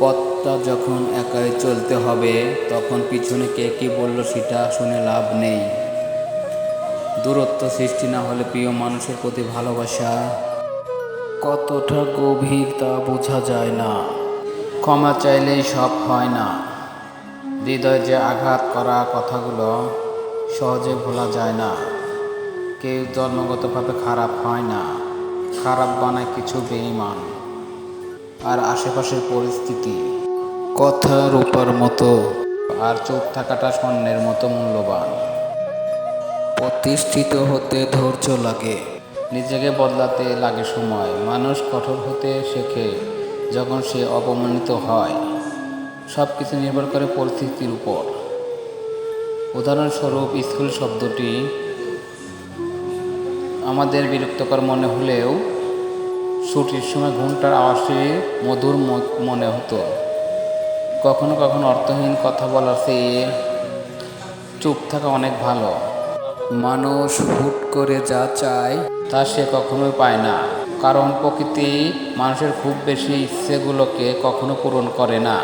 পথটা যখন একাই চলতে হবে, তখন পিছনে কে কি বলল সেটা শুনে লাভ নেই। দূরত্ব সৃষ্টি না হলে প্রিয় মানুষের প্রতি ভালোবাসা কতটা গভীর তা বোঝা যায় না। ক্ষমা চাইলেই সব হয় না। হৃদয় যে আঘাত করা কথাগুলো সহজে ভোলা যায় না। কেউ জন্মগতভাবে খারাপ হয় না। খারাপ বানায় কিছু বেঈমান। আর আশেপাশের পরিস্থিতি। কথা রূপার মতো আর চোখ থাকাটা স্বর্ণের মতো মূল্যবান। প্রতিষ্ঠিত হতে ধৈর্য লাগে, নিজেকে বদলাতে লাগে সময়। মানুষ কঠোর হতে শেখে যখন সে অপমানিত হয়। সব কিছু নির্ভর করে পরিস্থিতির উপর। উদাহরণস্বরূপ, স্কুল শব্দটি আমাদের বিরক্তকর মনে হলেও ছুটির সময় ঘুমটার আওয়াজটি মধুর মনে হতো। কখনো কখনো অর্থহীন কথা বলার চেয়ে চুপ থাকা অনেক ভালো। মানুষ হুট করে যা চায় তা সে কখনোই পায় না। কারণ প্রকৃতি মানুষের খুব বেশি ইচ্ছেগুলোকে কখনো পূরণ করে না।